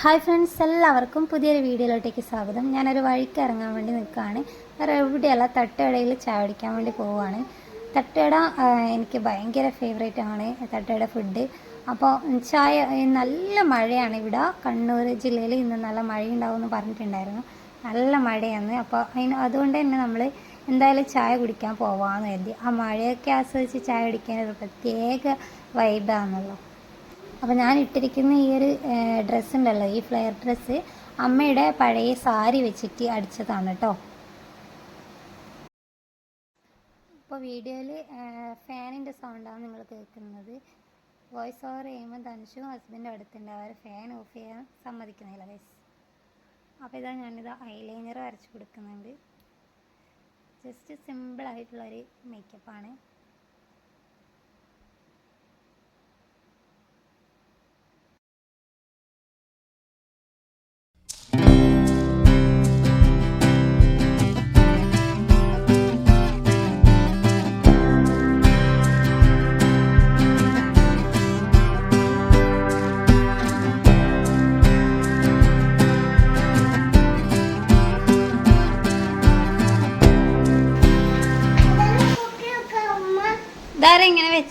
Hi friends എല്ലാവർക്കും പുതിയൊരു വീഡിയോയിലോട്ടേക്ക് സ്വാഗതം. ഞാനൊരു വഴിക്ക് ഇറങ്ങാൻ വേണ്ടി നിൽക്കുകയാണ്. വേറെ എവിടെയല്ല തട്ടുകടയിൽ ചായ അടിക്കാൻ വേണ്ടി പോവുകയാണ്. തട്ടുകട എനിക്ക് ഭയങ്കര ഫേവറേറ്റ് ആണ് തട്ടുകട ഫുഡ് അപ്പോൾ ചായ നല്ല മഴയാണ് ഇവിടെ. കണ്ണൂർ ജില്ലയിൽ ഇന്ന് നല്ല മഴയുണ്ടാവും എന്ന് പറഞ്ഞിട്ടുണ്ടായിരുന്നു. നല്ല മഴയാണ്. അപ്പോൾ അതിന് അതുകൊണ്ട് തന്നെ നമ്മൾ എന്തായാലും ചായ കുടിക്കാൻ പോവാമെന്ന് കരുതി. ആ മഴയൊക്കെ ആസ്വദിച്ച് ചായ കുടിക്കാൻ ഒരു പ്രത്യേക വൈബാണല്ലോ അപ്പോൾ ഞാൻ ഇട്ടിരിക്കുന്ന ഈ ഒരു ഡ്രസ്സ് ഉണ്ടല്ലോ ഈ ഫ്ലെയർ ഡ്രസ്സ് അമ്മയുടെ പഴയ സാരി വെച്ചിട്ട് അടിച്ചതാണ് കേട്ടോ ഇപ്പോൾ വീഡിയോയിൽ ഫാനിന്റെ സൗണ്ടാണ് നിങ്ങൾ കേൾക്കുന്നത്. വോയിസ് ഓവർ ചെയ്യുമ്പോൾ ധനുഷും ഹസ്ബൻഡും അടുത്തുണ്ട്. അവർ ഫാൻ ഓഫ് ചെയ്യാൻ സമ്മതിക്കുന്നില്ല ഗൈസ് അപ്പോൾ ഇതാ ഞാനിത് ഐലൈനർ വരച്ച് കൊടുക്കുന്നുണ്ട്. ജസ്റ്റ് സിമ്പിളായിട്ടുള്ളൊരു മേക്കപ്പാണ്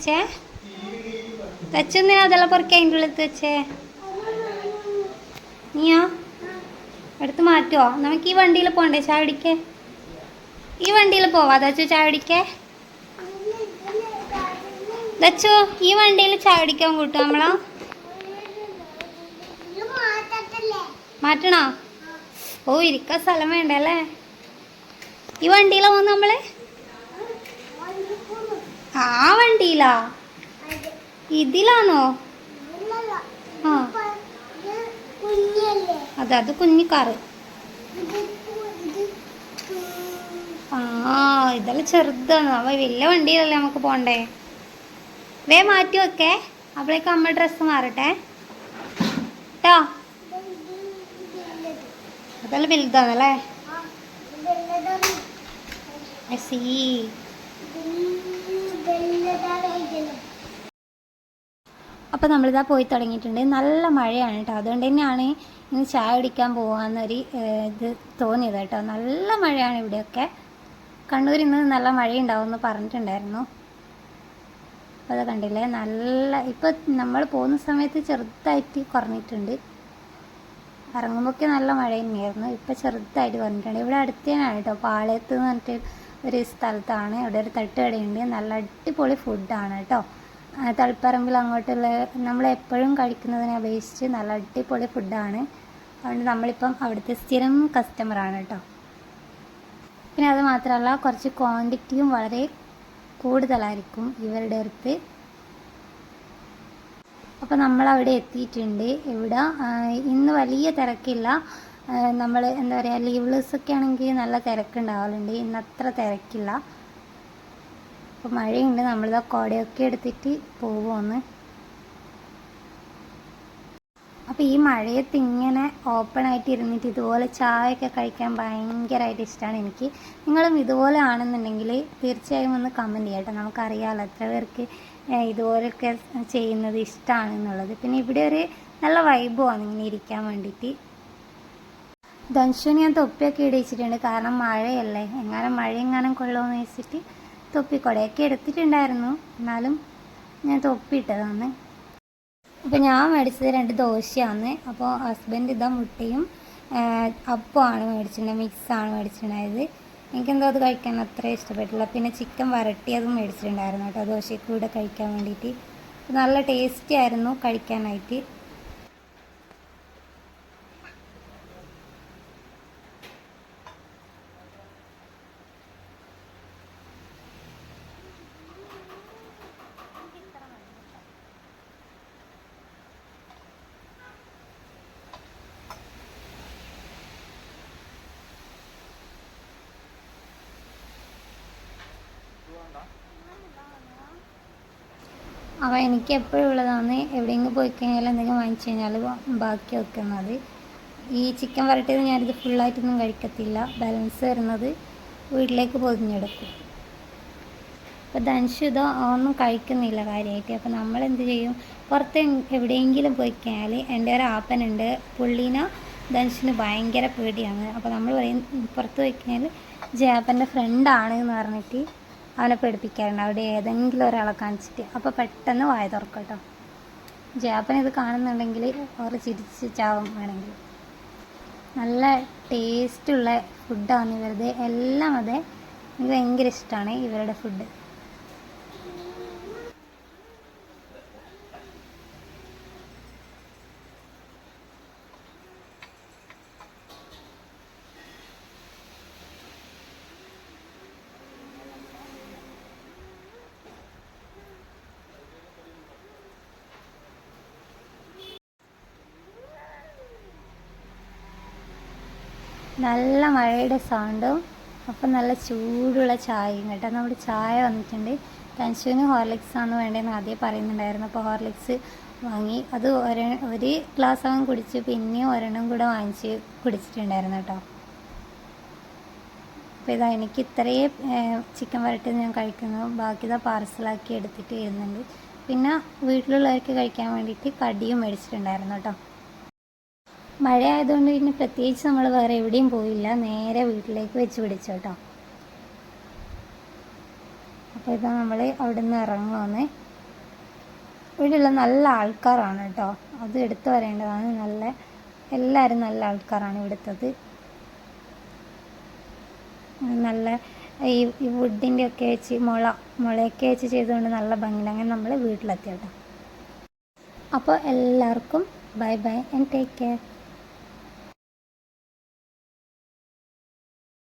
വെച്ചേ? വെച്ചെന്തിനാ അതെല്ലാം പൊറുക്കി അതിന്റെ ഉള്ളിൽ വെച്ചേ? നീയോ? എടുത്ത് മാറ്റുമോ നമുക്ക് ഈ വണ്ടിയിൽ പോണ്ടേ ചായ അടിക്കേ ഈ വണ്ടിയിൽ പോവാ ദച്ചു ചായ അടിക്കേ ദച്ചു ഈ വണ്ടിയിൽ ചായ അടിക്കാൻ കൂട്ടും നമ്മളോ? മാറ്റണോ? ഓ ഇരിക്കാൻ സ്ഥലം വേണ്ടല്ലേ? ഈ വണ്ടിയിലാവും നമ്മൾ? ആ വണ്ടിയിലാ? ഇതിലാണോ? ആ. അതെ അത് കുഞ്ഞി കാറ്. ആ ഇതെല്ലാം ചെറുതാണ്. അവ വലിയ വണ്ടിയിലല്ലേ നമുക്ക് പോണ്ടേ? വേ മാറ്റി വെക്കേ. അപ്പോഴേക്കും അമ്മ ഡ്രസ്സ് മാറട്ടെ. കേട്ടോ അതെല്ലാം വലുതാണല്ലേ? I see. അപ്പോൾ നമ്മളിതാ പോയി തുടങ്ങിയിട്ടുണ്ട്. നല്ല മഴയാണ് കേട്ടോ അതുകൊണ്ട് തന്നെയാണ് ഇന്ന് ചായ കുടിക്കാൻ പോകാമെന്നൊരു ഇത് തോന്നിയത് കേട്ടോ നല്ല മഴയാണ് ഇവിടെയൊക്കെ. കണ്ണൂരിൽ ഇന്ന് നല്ല മഴയുണ്ടാവുമെന്ന് പറഞ്ഞിട്ടുണ്ടായിരുന്നു. അപ്പോൾ അത് കണ്ടില്ലേ? നല്ല ഇപ്പോൾ നമ്മൾ പോകുന്ന സമയത്ത് ചെറുതായിട്ട് കുറഞ്ഞിട്ടുണ്ട്. ഇറങ്ങുമ്പോഴൊക്കെ നല്ല മഴ തന്നെയായിരുന്നു. ഇപ്പോൾ ചെറുതായിട്ട് പറഞ്ഞിട്ടുണ്ട് ഇവിടെ അടുത്ത് തന്നെയാണ് കേട്ടോ പാളയത്ത് എന്ന് പറഞ്ഞിട്ട് ഒരു സ്ഥലത്താണ്. അവിടെ ഒരു തട്ടുകടയുണ്ട്. നല്ല അടിപൊളി ഫുഡാണ് കേട്ടോ. തളിപ്പറമ്പിൽ അങ്ങോട്ടുള്ള നമ്മൾ എപ്പോഴും കഴിക്കുന്നതിനെ അപേക്ഷിച്ച് നല്ല അടിപൊളി ഫുഡാണ് അതുകൊണ്ട് നമ്മളിപ്പം അവിടുത്തെ സ്ഥിരം കസ്റ്റമറാണ് കേട്ടോ. പിന്നെ അത് മാത്രമല്ല കുറച്ച് ക്വാണ്ടിറ്റിയും വളരെ കൂടുതലായിരിക്കും ഇവരുടെ അടുത്ത്. അപ്പോൾ നമ്മൾ അവിടെ എത്തിയിട്ടുണ്ട്. ഇവിടെ ഇന്ന് വലിയ തിരക്കില്ല. നമ്മൾ എന്താ പറയുക ലീവ്ലെസ് ഒക്കെ ആണെങ്കിൽ നല്ല തിരക്കുണ്ടാവലുണ്ട്. ഇന്ന് അത്ര തിരക്കില്ല. അപ്പോൾ മഴയുണ്ട്. നമ്മളിതാ കുടയൊക്കെ എടുത്തിട്ട് പോവുമെന്ന് അപ്പോൾ ഈ മഴയത്ത് ഇങ്ങനെ ഓപ്പൺ ആയിട്ട് ഇരുന്നിട്ട് ഇതുപോലെ ചായയൊക്കെ കഴിക്കാൻ ഭയങ്കരമായിട്ട് ഇഷ്ടമാണ് എനിക്ക്. നിങ്ങളും ഇതുപോലെ ആണെന്നുണ്ടെങ്കിൽ തീർച്ചയായും ഒന്ന് കമന്റ് ചെയ്യട്ടോ. നമുക്കറിയാമല്ലോ എത്ര പേർക്ക് ഇതുപോലെയൊക്കെ ചെയ്യുന്നത് ഇഷ്ടമാണെന്നുള്ളത് പിന്നെ ഇവിടെ ഒരു നല്ല വൈബുമാണ് ഇങ്ങനെ ഇരിക്കാൻ വേണ്ടിയിട്ട്. ധനുഷന് ഞാൻ തൊപ്പിയൊക്കെ ഇടിച്ചിട്ടുണ്ട്. കാരണം മഴയല്ലേ. എങ്ങാനും മഴ എങ്ങാനും കൊള്ളുമെന്ന് വെച്ചിട്ട് തൊപ്പി കുടയൊക്കെ എടുത്തിട്ടുണ്ടായിരുന്നു. എന്നാലും ഞാൻ തൊപ്പി ഇട്ടതാണ്. അപ്പോൾ ഞാൻ മേടിച്ചത് രണ്ട് ദോശയാണ്. അപ്പോൾ ഹസ്ബൻഡ് ഇതാ മുട്ടയും അപ്പമാണ് മേടിച്ചിട്ടുണ്ടായത്. മിക്സാണ് മേടിച്ചിട്ടുണ്ടായത്. എനിക്കെന്തോ അത് കഴിക്കാൻ അത്ര ഇഷ്ടപ്പെട്ടില്ല. പിന്നെ ചിക്കൻ വരട്ടിയതും മേടിച്ചിട്ടുണ്ടായിരുന്നു കേട്ടോ. ദോശയ്ക്ക് കൂടെ കഴിക്കാൻ വേണ്ടിയിട്ട്. നല്ല ടേസ്റ്റി ആയിരുന്നു കഴിക്കാനായിട്ട്. അപ്പോൾ എനിക്ക് എപ്പോഴും ഉള്ളതാണ് എവിടെയെങ്കിലും പോയി കഴിഞ്ഞാൽ എന്തെങ്കിലും വാങ്ങിച്ചു കഴിഞ്ഞാൽ ബാക്കി വെക്കുന്നത്. ഈ ചിക്കൻ വരട്ടിയത് ഞാനിത് ഫുള്ളായിട്ടൊന്നും കഴിക്കത്തില്ല. ബാലൻസ് വരുന്നത് വീട്ടിലേക്ക് പൊതിഞ്ഞെടുക്കും. അപ്പോൾ ധനുഷ് ഇതോ ഒന്നും കഴിക്കുന്നില്ല കാര്യമായിട്ട് അപ്പോൾ നമ്മൾ എന്ത് ചെയ്യും? പുറത്ത് എവിടെയെങ്കിലും പോയി കഴിഞ്ഞാൽ എന്റെ ഒരു ആപ്പനുണ്ട്. പുള്ളീനെ ധനുഷിന് ഭയങ്കര പേടിയാണ്. അപ്പോൾ നമ്മൾ പറയും പുറത്ത് പോയി കഴിഞ്ഞാൽ ജയാപ്പന്റെ ഫ്രണ്ടാണ് എന്ന് പറഞ്ഞിട്ട് അവനെ പേടിപ്പിക്കാറുണ്ട്. അവിടെ ഏതെങ്കിലും ഒരാളെ കാണിച്ചിട്ട്. അപ്പോൾ പെട്ടെന്ന് വായ തുറക്കും കേട്ടോ. ജാപ്പൻ ഇത് കാണുന്നുണ്ടെങ്കിൽ അവർ ചിരിച്ച് ചാവും വേണമെങ്കിൽ. നല്ല ടേസ്റ്റുള്ള ഫുഡാണ് ഇവരുടെ. എല്ലാം അതെ. എനിക്ക് ഭയങ്കര ഇഷ്ടമാണ് ഇവരുടെ ഫുഡ് നല്ല മഴയുടെ സൗണ്ടും അപ്പം നല്ല ചൂടുള്ള ചായയും കേട്ടോ. നമ്മുടെ ചായ വന്നിട്ടുണ്ട്. തൻഷുവിന് ഹോർലിക്സ് ആണ് വേണ്ടതെന്ന് ആദ്യം പറയുന്നുണ്ടായിരുന്നു. അപ്പോൾ ഹോർലിക്സ് വാങ്ങി. അത് ഒരെ ഒരു ഗ്ലാസ് അവൻ കുടിച്ച് പിന്നെയും ഒരെണ്ണം കൂടെ വാങ്ങിച്ച് കുടിച്ചിട്ടുണ്ടായിരുന്നു കേട്ടോ. അപ്പോൾ ഇതാ എനിക്ക് ഇത്രയും ചിക്കൻ വരട്ടി ഞാൻ കഴിക്കുന്നു. ബാക്കി ഇതാ പാർസലാക്കി എടുത്തിട്ട് വരുന്നുണ്ട് പിന്നെ വീട്ടിലുള്ളവർക്ക് കഴിക്കാൻ വേണ്ടിയിട്ട് കടിയും മേടിച്ചിട്ടുണ്ടായിരുന്നു കേട്ടോ. മഴ ആയതുകൊണ്ട് പിന്നെ പ്രത്യേകിച്ച് നമ്മൾ വേറെ എവിടെയും പോയില്ല. നേരെ വീട്ടിലേക്ക് വെച്ച് പിടിച്ചു കേട്ടോ അപ്പോൾ ഇതാ നമ്മൾ അവിടെ നിന്ന് ഇറങ്ങുമെന്ന് ഇവിടെയുള്ള നല്ല ആൾക്കാരാണ് കേട്ടോ. അത് എടുത്തു പറയേണ്ടതാണ്. നല്ല എല്ലാവരും നല്ല ആൾക്കാരാണ് ഇവിടുത്തത്. നല്ല ഈ ഈ വുഡിന്റെ ഒക്കെ വെച്ച് മുള മുളയൊക്കെ വെച്ച് ചെയ്തുകൊണ്ട് നല്ല ഭംഗിയിൽ അങ്ങനെ നമ്മൾ വീട്ടിലെത്തി കേട്ടോ. അപ്പോൾ എല്ലാവർക്കും bye bye and take care